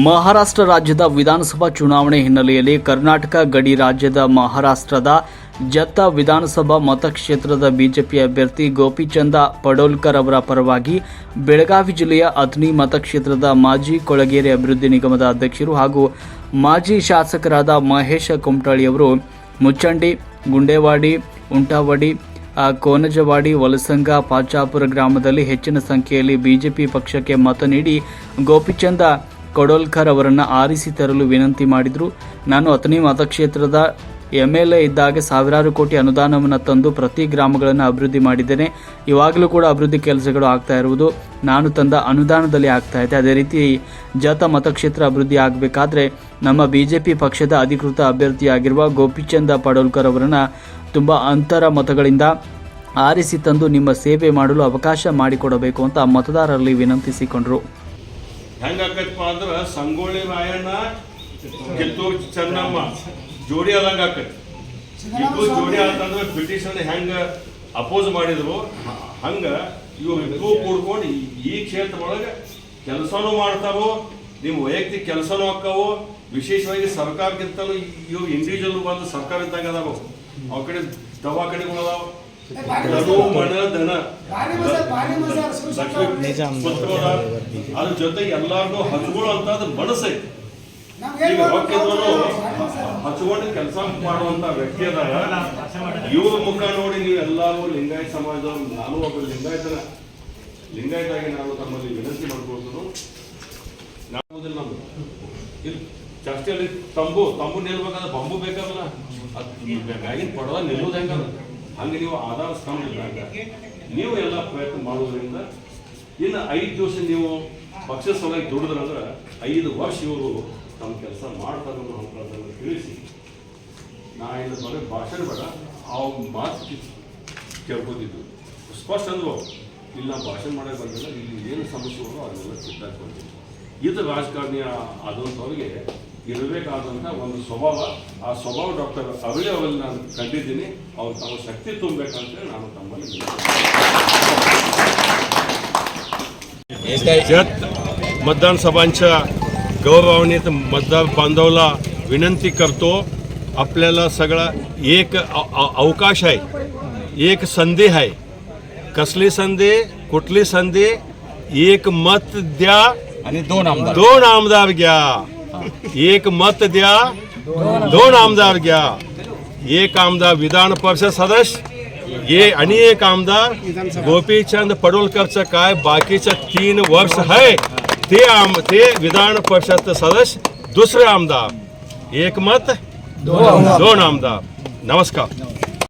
ಮಹಾರಾಷ್ಟ್ರ ರಾಜ್ಯದ ವಿಧಾನಸಭಾ ಚುನಾವಣೆ ಹಿನ್ನೆಲೆಯಲ್ಲಿ ಕರ್ನಾಟಕ ಗಡಿ ರಾಜ್ಯದ ಮಹಾರಾಷ್ಟ್ರದ ಜತ್ತ ವಿಧಾನಸಭಾ ಮತಕ್ಷೇತ್ರದ ಬಿಜೆಪಿ ಅಭ್ಯರ್ಥಿ ಗೋಪಿಚಂದ ಪಡೋಲ್ಕರ್ ಅವರ ಪರವಾಗಿ ಬೆಳಗಾವಿ ಜಿಲ್ಲೆಯ ಅಥಣಿ ಮತಕ್ಷೇತ್ರದ ಮಾಜಿ ಕೊಳಗೇರಿ ಅಭಿವೃದ್ಧಿ ನಿಗಮದ ಅಧ್ಯಕ್ಷರು ಹಾಗೂ ಮಾಜಿ ಶಾಸಕರಾದ ಮಹೇಶ ಕುಮಟಾಳಿ ಅವರು ಮುಚ್ಚಂಡಿ, ಗುಂಡೇವಾಡಿ, ಉಂಟಾವಾಡಿ ಕೋನಜವಾಡಿ, ವಲಸಂಗ, ಪಾಚಾಪುರ ಗ್ರಾಮದಲ್ಲಿ ಹೆಚ್ಚಿನ ಸಂಖ್ಯೆಯಲ್ಲಿ ಬಿಜೆಪಿ ಪಕ್ಷಕ್ಕೆ ಮತ ನೀಡಿ ಗೋಪಿಚಂದ ಕೊಡೋಲ್ಕರ್ ಅವರನ್ನು ಆರಿಸಿ ತರಲು ವಿನಂತಿ ಮಾಡಿದರು. ನಾನು ಅಥಣಿ ಮತಕ್ಷೇತ್ರದ ಎಂ ಎಲ್ ಎ ಇದ್ದಾಗ ಸಾವಿರಾರು ಕೋಟಿ ಅನುದಾನವನ್ನು ತಂದು ಪ್ರತಿ ಗ್ರಾಮಗಳನ್ನು ಅಭಿವೃದ್ಧಿ ಮಾಡಿದ್ದೇನೆ. ಇವಾಗಲೂ ಕೂಡ ಅಭಿವೃದ್ಧಿ ಕೆಲಸಗಳು ಆಗ್ತಾ ಇರುವುದು ನಾನು ತಂದ ಅನುದಾನದಲ್ಲಿ ಆಗ್ತಾ ಇದೆ. ಅದೇ ರೀತಿ ಜಾತ ಮತಕ್ಷೇತ್ರ ಅಭಿವೃದ್ಧಿ ಆಗಬೇಕಾದ್ರೆ ನಮ್ಮ ಬಿಜೆಪಿ ಪಕ್ಷದ ಅಧಿಕೃತ ಅಭ್ಯರ್ಥಿಯಾಗಿರುವ ಗೋಪಿಚಂದ ಪಡೋಲ್ಕರ್ ಅವರನ್ನು ತುಂಬ ಅಂತರ ಮತಗಳಿಂದ ಆರಿಸಿ ತಂದು ನಿಮ್ಮ ಸೇವೆ ಮಾಡಲು ಅವಕಾಶ ಮಾಡಿಕೊಡಬೇಕು ಅಂತ ಮತದಾರರಲ್ಲಿ ವಿನಂತಿಸಿಕೊಂಡರು. ಹೆಂಗಾಕೈತಪ್ಪ ಅಂದ್ರೆ ಸಂಗೊಳ್ಳಿ ರಾಯಣ್ಣ, ಕಿತ್ತೂರು ಚೆನ್ನಮ್ಮ, ಜೋಡಿ ಆದಂಗ ಆಕೈತಿ. ಇಬ್ರು ಜೋಡಿ ಆತಂದ್ರೆ ಬ್ರಿಟಿಷರು ಹೆಂಗ ಅಪೋಸ್ ಮಾಡಿದ್ರು, ಹಂಗ ಇಬ್ಬರು ಕೂಡ್ಕೊಂಡು ಈ- ಕ್ಷೇತ್ರ ಒಳಗ ಕೆಲಸನೂ ಮಾಡ್ತಾರೋ ನಿಮ್ಮ ವೈಯಕ್ತಿಕ ಕೆಲಸನೂ ಆಕ್ಕವು, ವಿಶೇಷವಾಗಿ ಸರ್ಕಾರಕ್ಕಿಂತಲೂ ಇವು ಇಂಡಿವಿಜುವಲ್ ಬಂದು ಸರ್ಕಾರ ಇದ್ದಂಗೆ ಅದಾವ. ಅವ್ರ ಕಡೆ ದವಾಖಾನೆಗಳು ಅದಾವ. ಅದ್ರ ಜೊತೆ ಎಲ್ಲಾರ್ನು ಹಚ್ಕೊಳ್ಳೋ ಅಂತ ಮನಸ್ಸೈತಿ. ಹಚ್ಕೊಂಡು ಕೆಲಸ ಮಾಡುವಂತ ವ್ಯಕ್ತಿ ಅದಾಗ ಇವ್ರ ಮುಖ ನೋಡಿ ನೀವು ಎಲ್ಲಾರು ಲಿಂಗಾಯತ ಸಮಾಜದವ್ರು ನಾನು ಒಬ್ಬ ಲಿಂಗಾಯತರ ಲಿಂಗಾಯತಾಗಿ ನಾವು ತಮ್ಮಲ್ಲಿ ವಿನಂತಿ ಮಾಡ್ಕೊಳ್ತೇನೆ. ನಾವುದಿಲ್ಲ ನಮ್ದು ಇಲ್ಲಿ ಚರ್ಚೆಯಲ್ಲಿ ತಂಬು ತಂಬು ನಿಲ್ಬೇಕಾದ್ರೆ ಬಂಬು ಬೇಕಾಗಲ್ಲ. ಅದು ಮ್ಯಾಗಿನ ಪಡದ ನಿಲ್ಲೋದು ಹೆಂಗದ? ಹಂಗೆ ನೀವು ಆಧಾರ ಸ್ತಂಭ ಇದ್ದಾಗ ನೀವು ಎಲ್ಲ ಪ್ರಯತ್ನ ಮಾಡೋದ್ರಿಂದ ಇನ್ನು ಐದು ದಿವಸ ನೀವು ಪಕ್ಷ ಸಲುವಾಗಿ ದುಡಿದ್ರಂದ್ರೆ ಐದು ವರ್ಷ ಇವರು ತಮ್ಮ ಕೆಲಸ ಮಾಡ್ತಾರೆ ಅನ್ನೋ ತಿಳಿಸಿ. ನಾ ಇಲ್ಲಿ ಬರೋ ಭಾಷಣ ಬೇಡ, ಆ ಮಾತು ಕೇಳ್ಕೊತಿದ್ದು ಸ್ಪಷ್ಟ ಅಂದ್ರು ಇಲ್ಲಿ ನಾವು ಭಾಷಣ ಮಾಡಕ್ಕೆ ಬಂದಿಲ್ಲ, ಇಲ್ಲಿ ಏನು ಸಮಸ್ಯೆಗಳು ಅದನ್ನೆಲ್ಲ ಚಿತ್ತಾಡ್ಕೊಳ್ತೀವಿ ಇದು ರಾಜಕಾರಣಿ ಆದಂಥವ್ರಿಗೆ ಇರಬೇಕಾದಂಥ ಒಂದು ಸ್ವಭಾವ ಆ ಸ್ವಭಾವ ಡಾಕ್ಟರ್ ಅವಳಿ ಅವರಲ್ಲಿ ನಾನು ಕಂಡಿದ್ದೀನಿ ಅವ್ರು ತಮ್ಮ ಶಕ್ತಿ ತುಂಬಬೇಕಂತೇಳಿ ನಾನು ತಮ್ಮಲ್ಲಿ जत मतदान सभांच्या गौरवान्वित मतदार बांधवला विनंती करतो आपल्याला सगळा एक अ- अ- अवकाश आहे एक संधी आहे कसली संधी कुठली संधी एक मत द्या आणि दोन आमदार दोन आमदार घ्या एक मत द्या दोन आमदार घ्या. एक आमदार विधान परिषद सदस्य ये आणि एक आमदार गोपीचंद पडोलकरचं काय बाकीचं तीन वर्ष आहे. ते आम ते विधान परिषद सदस्य दुसरे आमदार. एक मत दोन आमदार. नमस्कार.